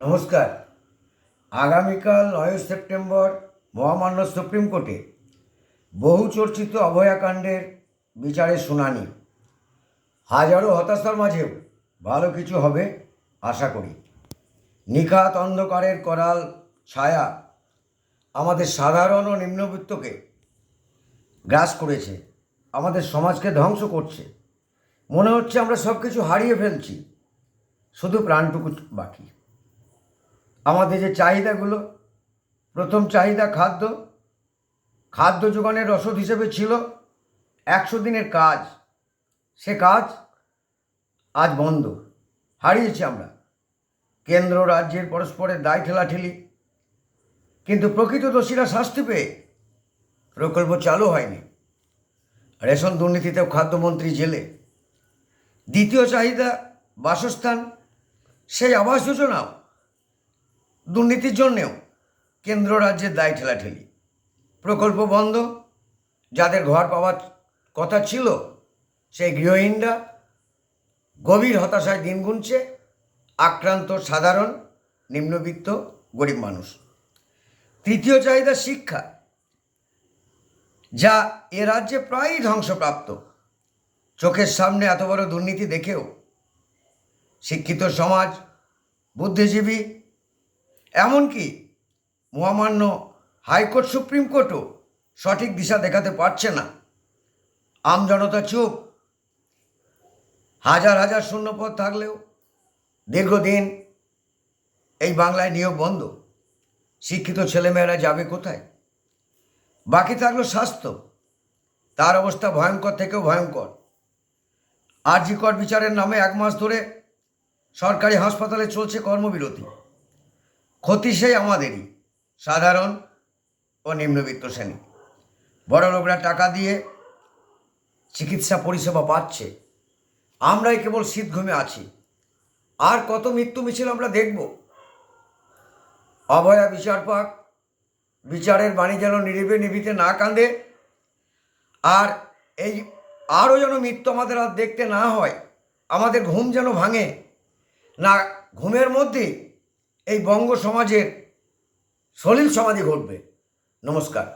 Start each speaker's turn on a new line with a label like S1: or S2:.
S1: নমস্কার। আগামীকাল নয় সেপ্টেম্বর মহামান্য সুপ্রিম কোর্টে বহু চর্চিত অভয়াকাণ্ডের বিচারের শুনানি। হাজারো হতাশার মাঝেও ভালো কিছু হবে আশা করি। নিখাত অন্ধকারের করাল ছায়া আমাদের সাধারণ ও নিম্নবিত্তকে গ্রাস করেছে, আমাদের সমাজকে ধ্বংস করছে। মনে হচ্ছে আমরা সব কিছু হারিয়ে ফেলছি, শুধু প্রাণটুকু বাকি। আমাদের যে চাহিদাগুলো, প্রথম চাহিদা খাদ্য খাদ্য যোগানের রসদ হিসেবে ছিল একশো দিনের কাজ। সে কাজ আজ বন্ধ। হারিয়েছি আমরা। কেন্দ্র, রাজ্যের পরস্পরের দায় ঠেলাঠেলি। কিন্তু প্রকৃত দোষীরা শাস্তি পেয়ে প্রকল্প চালু হয়নি। রেশন দুর্নীতিতেও খাদ্যমন্ত্রী জেলে। দ্বিতীয় চাহিদা বাসস্থান, সেই আবাস যোজনাও দুর্নীতির জন্যেও কেন্দ্র রাজ্যের দায় ঠেলাঠেলি। প্রকল্প বন্ধ, যাদের ঘর পাওয়ার কথা ছিল, সেই গৃহহীনরা গভীর হতাশায় দিন গুনছে, আক্রান্ত, সাধারণ, নিম্নবিত্ত, গরিব মানুষ। তৃতীয় চাহিদা শিক্ষা, যা এ রাজ্যে প্রায়ই ধ্বংসপ্রাপ্ত। চোখের সামনে এত বড় দুর্নীতি দেখেও শিক্ষিত সমাজ, বুদ্ধিজীবী এমনকি মহামান্য হাইকোর্ট, সুপ্রিম কোর্টও সঠিক দিশা দেখাতে পারছে না। আমজনতা চুপ। হাজার হাজার শূন্যপদ থাকলেও দীর্ঘদিন এই বাংলায় নিয়োগ বন্ধ। শিক্ষিত ছেলেমেয়েরা যাবে কোথায়? বাকি থাকল স্বাস্থ্য। তার অবস্থা ভয়ঙ্কর থেকেও ভয়ঙ্কর। আরজিকর বিচারের নামে এক মাস ধরে সরকারি হাসপাতালে চলছে কর্মবিরতি। ক্ষতি সেই আমাদেরই, সাধারণ ও নিম্নবিত্ত শ্রেণি। বড় লোকরা টাকা দিয়ে চিকিৎসা পরিষেবা পাচ্ছে। আমরাই কেবল শীত ঘুমে আছি। আর কত মৃত্যু মিছিল আমরা দেখব? অভয়া বিচার পাক বিচারের বাণী যেন নিরিবে নিবিতে না কাঁদে আর এই আরও যেন মৃত্যু আমাদের আর দেখতে না হয়, আমাদের ঘুম যেন ভাঙে। না, ঘুমের মধ্যেই এই বঙ্গ সমাজের সলিল সমাধি ঘটবে। নমস্কার।